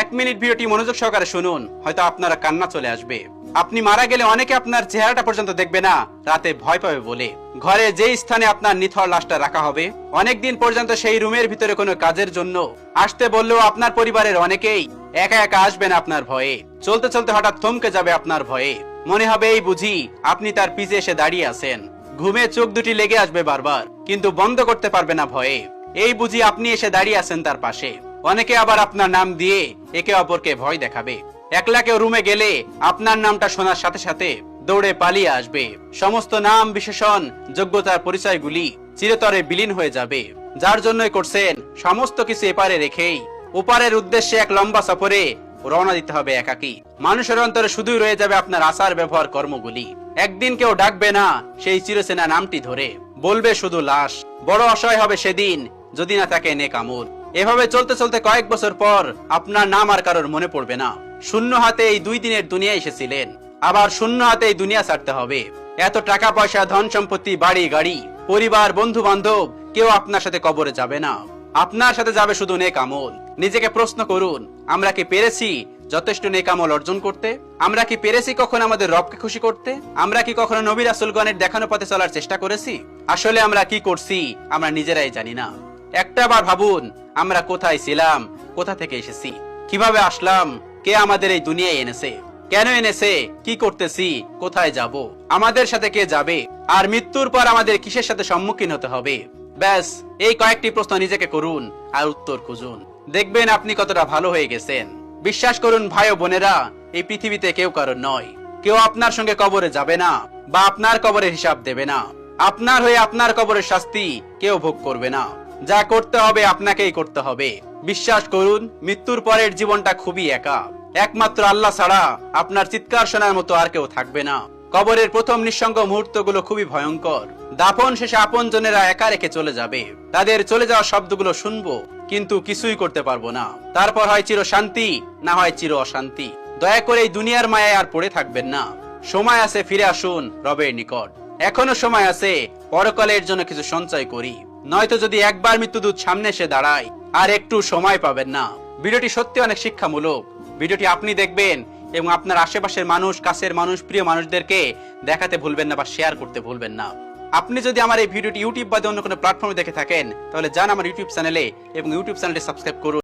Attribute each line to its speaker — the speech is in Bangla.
Speaker 1: এক মিনিট ভিডিওটি মনোযোগ সহকারে শুনুন, হয়তো আপনারা কান্না চলে আসবে। আপনি মারা গেলে অনেকে আপনার চেহারাটা পর্যন্ত দেখবে না, রাতে ভয় পাবে বলে। ঘরে যে স্থানে আপনার নিথর লাশটা রাখা হবে অনেকদিন পর্যন্ত সেই রুমের ভিতরে কোনো কাজের জন্য। আসতে বললেও আপনার পরিবারের অনেকেই একা একা আসবেন আপনার ভয়ে। চলতে চলতে হঠাৎ থমকে যাবে আপনার ভয়ে। মনে হবে, এই বুঝি, আপনি তার পিছে এসে দাঁড়িয়ে আছেন। ঘুমে চোখ দুটি লেগে আসবে বারবার, কিন্তু বন্ধ করতে পারবে না ভয়ে। এই বুঝি, আপনি এসে দাঁড়িয়ে আছেন তার পাশে। অনেকে আবার আপনার নাম দিয়ে একে অপরকে ভয় দেখাবে। একলা কেউ রুমে গেলে আপনার নামটা শোনার সাথে সাথে দৌড়ে পালিয়ে আসবে। সমস্ত নাম বিশেষণ, যোগ্যতার পরিচয়গুলি চিরতরে বিলীন হয়ে যাবে। যার জন্যই করছেন সমস্ত কিছু এপারে রেখেই। ওপারের উদ্দেশ্যে এক লম্বা সফরে রওনা দিতে হবে একাকি। মানুষের অন্তরে শুধুই রয়ে যাবে আপনার আচার ব্যবহার কর্মগুলি। একদিন কেউ ডাকবে না সেই চিরসেনা নামটি ধরে। বলবে শুধু লাশ। বড় অসহায় হবে সেদিন, যদি না তাকে নেক আমল। এভাবে চলতে চলতে কয়েক বছর পর আপনার নাম আর কারোর মনে পড়বে না। শূন্য হাতে এই দুই দিনের দুনিয়া এসেছিলেন। আবার শূন্য হাতে এই দুনিয়া ছাড়তে হবে। এত টাকা পয়সা, ধন সম্পত্তি, বাড়ি, গাড়ি, পরিবার বন্ধু বান্ধব কেউ আপনার সাথে কবরে যাবে না। আপনার সাথে যাবে শুধু নেক আমল। নিজেকে প্রশ্ন করুন, আমরা কি পেরেছি যথেষ্ট নেক আমল অর্জন করতে? আমরা কি পেরেছি কখনো আমাদের রবকে খুশি করতে? আমরা কি কখনো নবী রাসুলগণের দেখানো পথে চলার চেষ্টা করেছি? আসলে আমরা কি করছি, আমরা নিজেরাই জানি না। একটা বার ভাবুন আমরা কোথায় ছিলাম? কোথা থেকে এসেছি? কীভাবে আসলাম? কে আমাদের এই দুনিয়ায় এনেছে? কেন এনেছে? কি করতেছি? কোথায় যাব? আমাদের সাথে কে যাবে? আর মৃত্যুর পর আমাদের কিসের সাথে সম্মুখীন হতে হবে? ব্যাস, এই কয়েকটি প্রশ্ন নিজেকে করুন আর উত্তর খুঁজুন। দেখবেন আপনি কতটা ভালো হয়ে গেছেন। বিশ্বাস করুন ভাই ও বোনেরা, এই পৃথিবীতে কেউ কারণ নয়। কেউ আপনার সঙ্গে কবরে যাবে না বা আপনার কবরের হিসাব দেবে না। আপনার হয়ে আপনার কবরের শাস্তি কেউ ভোগ করবে না। যা করতে হবে আপনাকেই করতে হবে। বিশ্বাস করুন, মৃত্যুর পরের জীবনটা খুবই একা। একমাত্র আল্লাহ ছাড়া আপনার চিৎকার শোনার মতো আর কেউ থাকবে না। কবরের প্রথম নিঃসঙ্গ মুহূর্তগুলো খুবই ভয়ঙ্কর। দাফন শেষে আপন জনেরা একা রেখে চলে যাবে। তাদের চলে যাওয়া শব্দগুলো শুনব, কিন্তু কিছুই করতে পারব না। তারপর হয় চির শান্তি, না হয় চির অশান্তি। দয়া করে এই দুনিয়ার মায়ায় আর পড়ে থাকবেন না। সময় আছে, ফিরে আসুন রবের নিকট। এখনও সময় আছে, পরকালের জন্য কিছু সঞ্চয় করি। নয়তো যদি একবার মৃত্যুদূত সামনে এসে দাঁড়ায়, আর একটু সময় পাবেন না। ভিডিওটি সত্যি অনেক শিক্ষামূলক। ভিডিওটি আপনি দেখবেন এবং আপনার আশেপাশের মানুষ, কাছের মানুষ, প্রিয় মানুষদেরকে দেখাতে ভুলবেন না বা শেয়ার করতে ভুলবেন না। আপনি যদি আমার এই ভিডিওটি ইউটিউব বা অন্য কোনো প্ল্যাটফর্মে দেখে থাকেন, তাহলে যান আমার ইউটিউব চ্যানেলে এবং ইউটিউব চ্যানেলটি সাবস্ক্রাইব করুন।